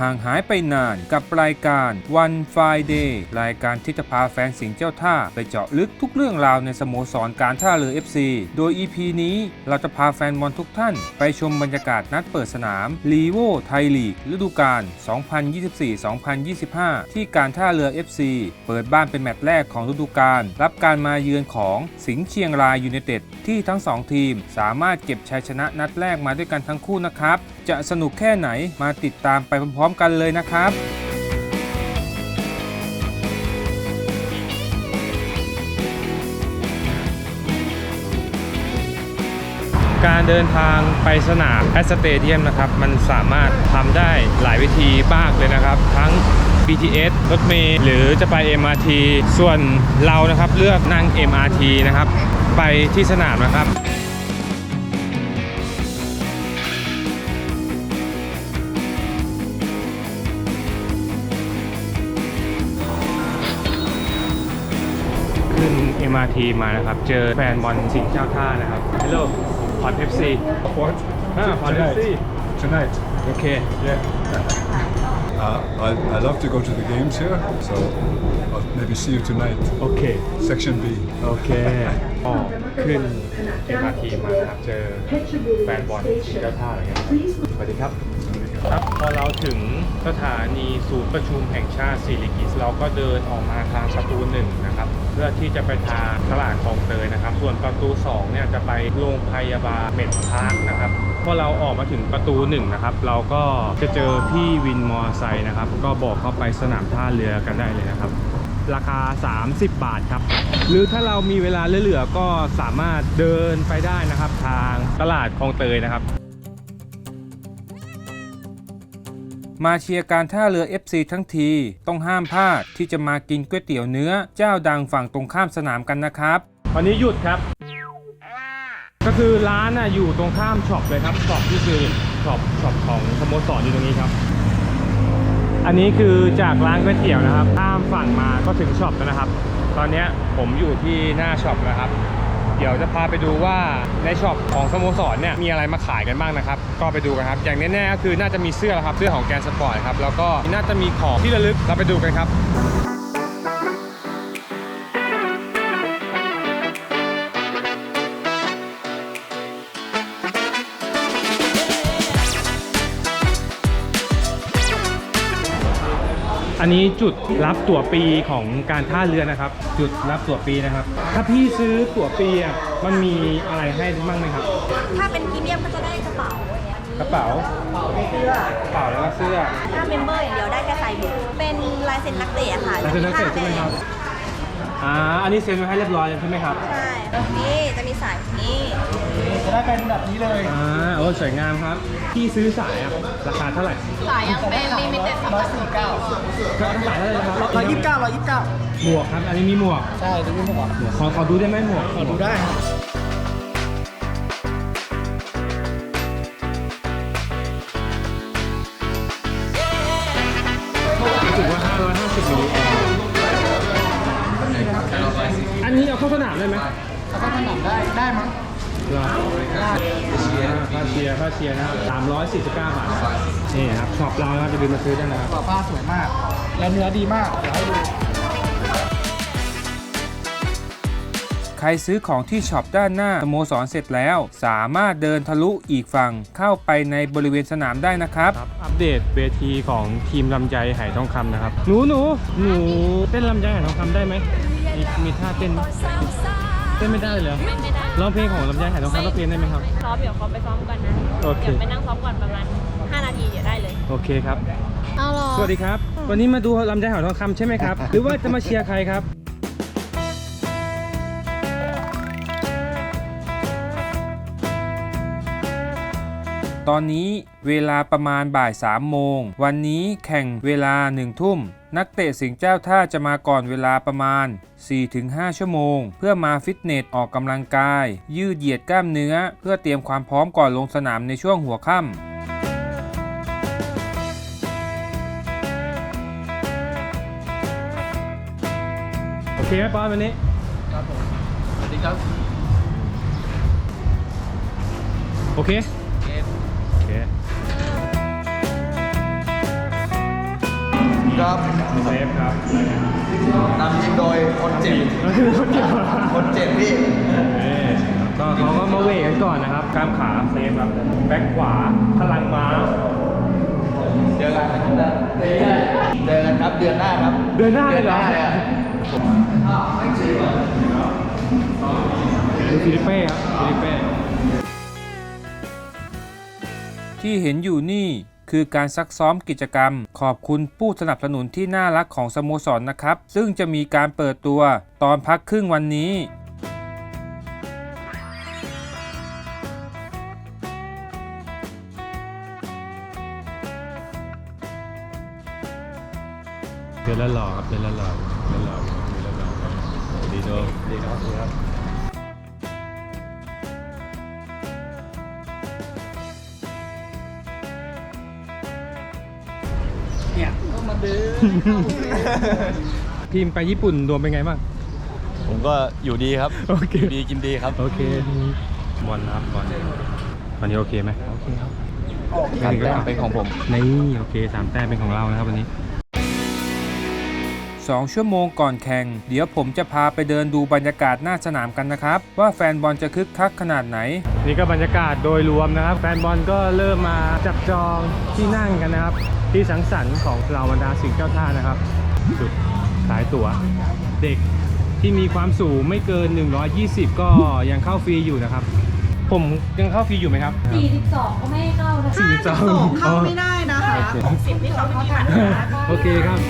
ห่างหายไปนานกับรายการ One Friday รายการที่จะพาแฟนสิงห์เจ้าท่า ไปเจาะลึกทุกเรื่องราวในสโมสรการท่าเรือ FC โดย EP นี้เราจะพาแฟนบอลทุกท่าน ไปชมบรรยากาศนัดเปิดสนามลีโวไทยลีกฤดูกาล 2024-2025 ที่การท่าเรือ FC เปิดบ้านเป็นแมตช์แรกของฤดูกาลรับการมาเยือนของสิงห์เชียงรายยูไนเต็ดที่ทั้งสองทีม สามารถเก็บชัยชนะนัดแรกมาด้วยกันทั้งคู่นะครับจะสนุกแค่ไหนมาติดตามไปพร้อมๆกันเลยนะครับ การเดินทางไปสนามแอสเตเดียมนะครับ มันสามารถทำได้หลายวิธีมากเลยนะครับ ทั้ง BTS รถเมล์หรือจะไป MRT ส่วนเรานะครับเลือกนั่ง MRT นะครับ ไปที่สนามนะครับ MRT มานะครับ เจอแฟนบอลสิงห์เจ้าท่านะครับ Hello พอด FC What? อ่าพอด Tonight. FC Tonight. โอเค Yeah. Uh, I, I love to go to the games here, so I'll maybe see you tonight. โอเค Section B. โอเคก็ขึ้น MRT มานะครับ เจอแฟนบอลสิงห์เจ้าท่าอะไรเงี้ยสวัสดีครับ ครับพอเราถึงสถานีศูนย์ประชุมแห่งชาติสิริกิติ์เราก็เดินออกมาทางประตูหนึ่งนะครับเพื่อที่จะไปทางตลาดคลองเตยนะครับ ส่วนประตูสองเนี่ยจะไปโรงพยาบาลเมดพาร์คนะครับพอเราออกมาถึงประตูหนึ่งนะครับเราก็จะเจอพี่วินมอเตอร์ไซค์นะครับ ก็บอกเข้าไปสนามท่าเรือกันได้เลยนะครับ ราคา 30 บาทครับ หรือถ้าเรามีเวลาเหลือๆก็สามารถเดินไปได้นะครับ ทางตลาดคลองเตยนะครับ มาเชียร์การท่าเรือ FC ทั้งที ต้องห้ามพลาดที่จะมากินก๋วยเตี๋ยวเนื้อ เจ้าดังฝั่งตรงข้ามสนามกันนะครับ วันนี้หยุดครับ ก็คือร้านน่ะอยู่ตรงข้ามช็อปเลยครับช็อปที่คือช็อปช็อปของสโมสรอยู่ตรงนี้ครับ อันนี้คือจากร้านก๋วยเตี๋ยวนะครับข้ามฝั่งมาก็ถึงช็อปแล้วนะครับ ตอนเนี้ยผมอยู่ที่หน้าช็อปนะครับ เดี๋ยวจะพาไปดูว่าในช็อปของสโมสรเนี่ยมีอะไรมาขายกันบ้างนะครับก็ไปดูกันครับอย่างแน่ๆก็คือน่าจะมีเสื้อครับเสื้อของแกนสปอร์ตครับแล้วก็น่าจะมีของที่ระลึกเราไปดูกันครับ อันนี้จุดรับตั๋วปีของการท่าเรือนะครับ จุดรับตั๋วปีนะครับ ถ้าพี่ซื้อตั๋วปีอะมันมีอะไรให้บ้างไหมครับ ถ้าเป็นพรีเมียมก็จะได้กระเป๋าอย่างเงี้ยกระเป๋าเสื้อกระเป๋าแล้วก็เสื้อ ถ้าเมมเบอร์อย่างเดียวได้แค่ใส่บุกเป็นลายเซ็นนักเตะอะค่ะลายเซ็นนักเตะใช่ไหมครับอ่าอันนี้เซ็นไว้ให้เรียบร้อยแล้วใช่ไหมครับ ใช่นี่จะมีสายนี้ จะได้เป็นแบบนี้เลยอ่าโอ้สวยงามครับพี่ซื้อสายอะราคาเท่าไหร่สายยังเป็นลิมิเต็ดร้อยสี่เก้าสายเท่าไหร่นะครับร้อยยี่สิบเก้าร้อยยี่สิบเก้าหมวกครับ อันนี้มีหมวกใช่ดูไม่หมดหมวกขอขอดูได้ไหมหมวกขอดูได้ครับรู้สึกว่า550มิลลิแอมอันนี้เอาเข้าสนามได้ไหม แล้วก็ขนมได้ได้มั้ง เหรอค่าเชียร์ค่าเชียร์นะครับ349 บาทนะครับนี่ครับช็อปเรานะครับจะบินมาซื้อได้นะครับปลาป้าสวยมาก และเนื้อดีมากเดี๋ยวให้ดู ใครซื้อของที่ช็อปด้านหน้าสโมสรเสร็จแล้ว สามารถเดินทะลุอีกฝั่งเข้าไปในบริเวณสนามได้นะครับอัปเดตเวทีของทีมลำไยไหทองคำนะครับ หนูหนูหนูเต้นลำไยไหทองคำได้ไหมมีมีท่าเต้นไหม เต้นไม่ได้เลยเหรอร้องเพลงของลำไยไหทองคำร้องเพลงได้ไหมครับ ซ้อมเดี๋ยวเขาไปซ้อมก่อนนะโอเค เดี๋ยวไปนั่งซ้อมก่อนประมาณ 5 นาทีเดี๋ยวได้เลย โอเคครับ เอาหรอสวัสดีครับ วันนี้มาดูลำไยไหทองคำใช่ไหมครับ หรือว่าจะมาเชียร์ใครครับ ตอนนี้เวลาประมาณบ่าย3โมง วันนี้แข่งเวลา1ทุ่ม นักเตะสิงห์เจ้าท่าจะมาก่อนเวลาประมาณ 4-5 ชั่วโมง เพื่อมาฟิตเนสออกกำลังกาย ยืดเหยียดกล้ามเนื้อ เพื่อเตรียมความพร้อมก่อนลงสนามในช่วงหัวค่ำโอเคไหมปอนวันนี้ ครับผม สวัสดีครับ โอเคโอเค ครับเซฟครับนำทีมโดยคนเจ็บ คนเจ็บพี่นี่ ก็เขาก็มาเวทกันก่อนนะครับกล้ามขาเซฟครับ แบ็คขวา พลังม้า เจอกันเจอกันครับเดือนหน้าครับ เดือนหน้าเลยเหรอดืนอะดูฟิลิปเป้ครับฟิลิปเป้ที่เห็นอยู่นี่ คือการซักซ้อมกิจกรรม ขอบคุณผู้สนับสนุนที่น่ารักของสโมสรนะครับ ซึ่งจะมีการเปิดตัวตอนพักครึ่งวันนี้ มาดื้อพิมพ์ไปญี่ปุ่นรวมเป็นไงบ้าง ผมก็อยู่ดีครับโอเคดีกินดีครับ โอเคบอลนะครับบอลวันนี้โอเคไหมโอเคครับ การแต้มเป็นของผม นี่โอเคสามแต้มเป็นของเรานะครับวันนี้ 2 ชั่วโมงก่อนแข่ง เดี๋ยวผมจะพาไปเดินดูบรรยากาศหน้าสนามกันนะครับ ว่าแฟนบอลจะคึกคักขนาดไหน นี่ก็บรรยากาศโดยรวมนะครับ แฟนบอลก็เริ่มมาจับจองที่นั่งกันนะครับ ที่สังสรรค์ของเหล่าบรรดาสิงห์เจ้าท่านะครับจุดขายตั๋วเด็กที่มีความสูงไม่เกิน 120 ก็ยังเข้าฟรีอยู่นะครับ ผมยังเข้าฟรีอยู่ไหมครับ 42 ก็ไม่ให้เข้านะ42 เข้าไม่ได้นะคะ60ที่เขาไม่มีบัตรโอเคครับ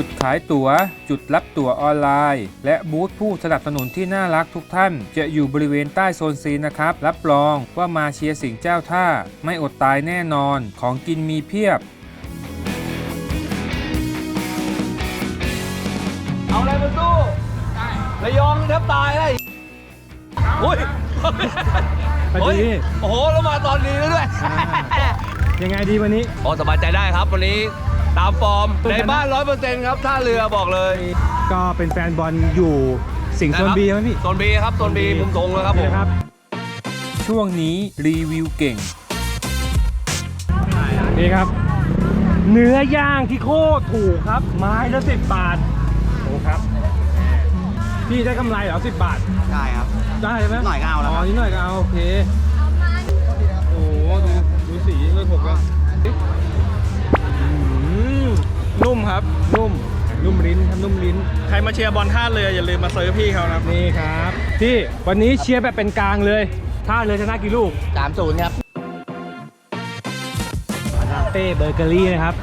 จุดขายตั๋ว จุดรับตั๋วออนไลน์ และบูธผู้สนับสนุนที่น่ารักทุกท่าน จะอยู่บริเวณใต้โซนซีนะครับ รับรองว่ามาเชียร์สิงห์เจ้าท่า ไม่อดตายแน่นอนของกินมีเพียบ เอาอะไรมาสู้ระยองแทบตายเลยโอ้ยสวัสโอ้ยดีโอ้โหแล้วมาตอนนี้แล้วด้วย ยังไงดีวันนี้โอ้สบายใจได้ครับวันนี้ ตามฟอร์มในบ้านร้อยเปอร์เซ็นต์ครับท่าเรือบอกเลยก็เป็นแฟนบอลอยู่สิงห์โซนบีไหมพี่โซนบีครับโซนบีมุมตรงเลยครับผมนะครับช่วงนี้รีวิวเก่ง นี่ครับ เนื้อย่างที่โคตรถูกครับ ไม้ละสิบบาทโอ้ครับพี่ได้กำไรเหรอสิบบาท ได้ครับ ได้ใช่ไหมหน่อยก็เอาแล้วครับอ๋อนิดหน่อยก็เอาโอเค นุ่มครับนุ่มนุ่มลิ้นครับนุ่มลิ้น ใครมาเชียร์บอลท่าเรืออย่าลืมมาซื้อพี่เขานะครับ นี่ครับพี่วันนี้เชียร์แบบเป็นกลางเลยท่าเรือชนะกี่ลูกสามศูนย์ครับลาเต้เบเกอรี่นะครับ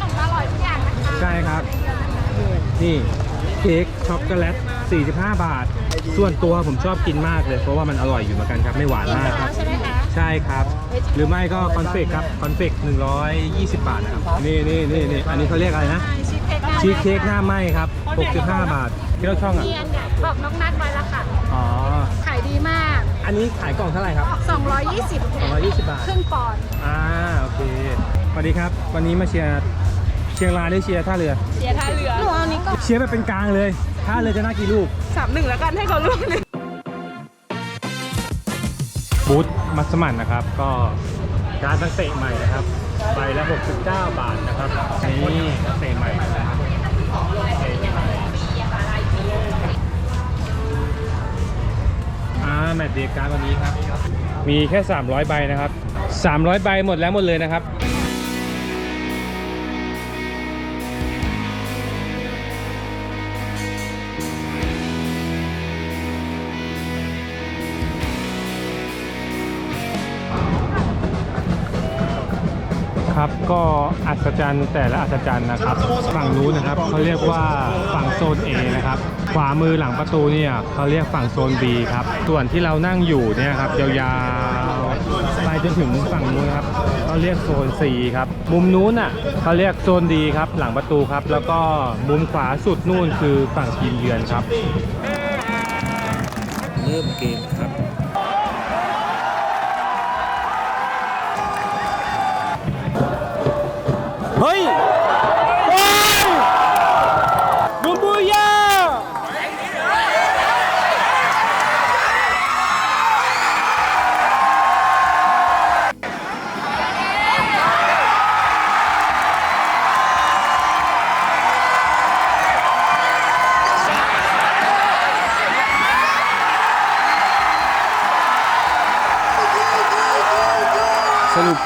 ของอร่อยทุกอย่างนะคะใช่ครับ นี่เค้กช็อกโกแลต 45 บาท ส่วนตัวผมชอบกินมากเลย เพราะว่ามันอร่อยอยู่เหมือนกันครับ ไม่หวานมากครับ ใช่ไหมคะ ใช่ครับ หรือไม่ก็คอนเฟกครับคอนเฟก120 บาทนะครับนี่นี่นี่นี่อันนี้เขาเรียกอะไรนะชีสเค้กชีสเค้กหน้าไหมครับ65 บาทที่เราช่องอะเนียนเนี่ยบอกน้องนัดไว้แล้วค่ะอ๋อขายดีมาก อันนี้ขายกล่องเท่าไหร่ครับ 220 220 บาทครึ่งปอนด์อ่าโอเคสวัสดีครับ วันนี้มาเชียร์เชียงรายได้เชียร์ท่าเรือเสียท่าเรือหนูเอานี้ก็เชียร์แบบเป็นกลางเลยท่าเรือจะน่ากี่ลูกสามหนึ่งแล้วกันให้เขาลูกหนึ่ง บูธมัสมั่นนะครับ ก็การตั้งเตะใหม่นะครับใบละ 69 บาทนะครับนี่นักเตะใหม่นะครับอ่าแมตช์เดียการวันนี้ครับ มีแค่ 300 ใบนะครับ 300 ใบหมดแล้วหมดเลยนะครับ ครับก็อัศจรรย์แต่ละอัศจรรย์นะครับ ฝั่งนู้นนะครับเขาเรียกว่าฝั่งโซน A นะครับขวามือหลังประตูเนี่ยเขาเรียกฝั่งโซน B ครับส่วนที่เรานั่งอยู่เนี่ยครับยาวๆไปจนถึงฝั่งนู้นครับเขาเรียกโซน C ครับมุมนู้นอะเขาเรียกโซน D ครับหลังประตูครับ แล้วก็มุมขวาสุดนู่นคือฝั่งทีมเยือนครับ เริ่มเกมครับ เ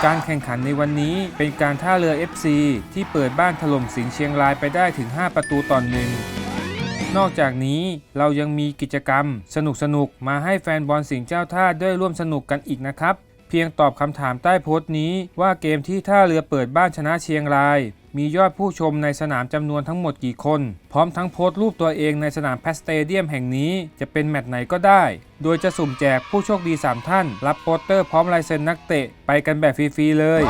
การแข่งขันในวันนี้เป็นการท่าเรือ FC ที่เปิดบ้านถล่มสิงห์เชียงรายไปได้ถึง 5 ประตูต่อหนึ่งนอกจากนี้เรายังมีกิจกรรม สนุกๆมาให้แฟนบอลสิงห์เจ้าท่าได้ร่วมสนุกกันอีกนะครับ เพียงตอบคำถามใต้โพสต์นี้ว่าเกมที่ท่าเรือเปิดบ้านชนะเชียงราย มียอดผู้ชมในสนามจำนวนทั้งหมดกี่คน พร้อมทั้งโพสต์รูปตัวเองในสนามแพสเตเดียมแห่งนี้จะเป็นแมตช์ไหนก็ได้ โดยจะสุ่มแจกผู้โชคดี 3 ท่าน รับโปสเตอร์พร้อมลายเซ็นนักเตะไปกันแบบฟรีๆเลย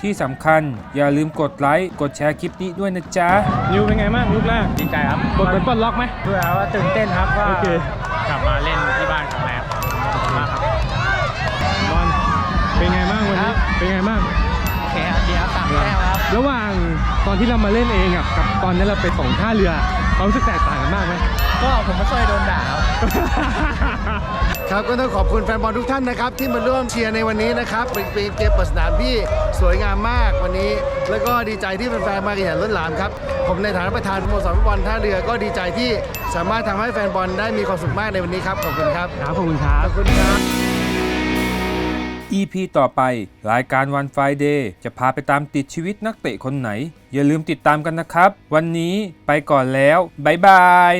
ที่สำคัญอย่าลืมกดไลค์ กดแชร์คลิปนี้ด้วยนะจ๊ะ นิวเป็นไงบ้างลูกแรกดีใจครับบทเป็นปลดล็อกไหมเพื่อว่าตื่นเต้นครับว่า เป็นไงบ้างโอเคครับดีครับสามแต้มครับ ระหว่างตอนที่เรามาเล่นเองอะกับตอนนี้เราไปส่งท่าเรือความรู้สึกแตกต่างกันมากไหมก็ผมไม่เคยโดนด่าครับครับก็ต้องขอบคุณแฟนบอลทุกท่านนะครับ ที่มาร่วมเชียร์ในวันนี้นะครับเป็นเป็นเกมเปิดสนามที่สวยงามมากวันนี้ แล้วก็ดีใจที่แฟนๆมากันอย่างล้นหลามครับ ผมในฐานะประธานสโมสรฟุตบอลท่าเรือก็ดีใจที่สามารถทำให้แฟนบอลได้มีความสุขมากในวันนี้ครับขอบคุณครับครับขอบคุณครับขอบคุณครับ EP ต่อไป รายการวัน Friday จะพาไปตามติดชีวิตนักเตะคนไหน อย่าลืมติดตามกันนะครับ วันนี้ไปก่อนแล้ว บ๊ายบาย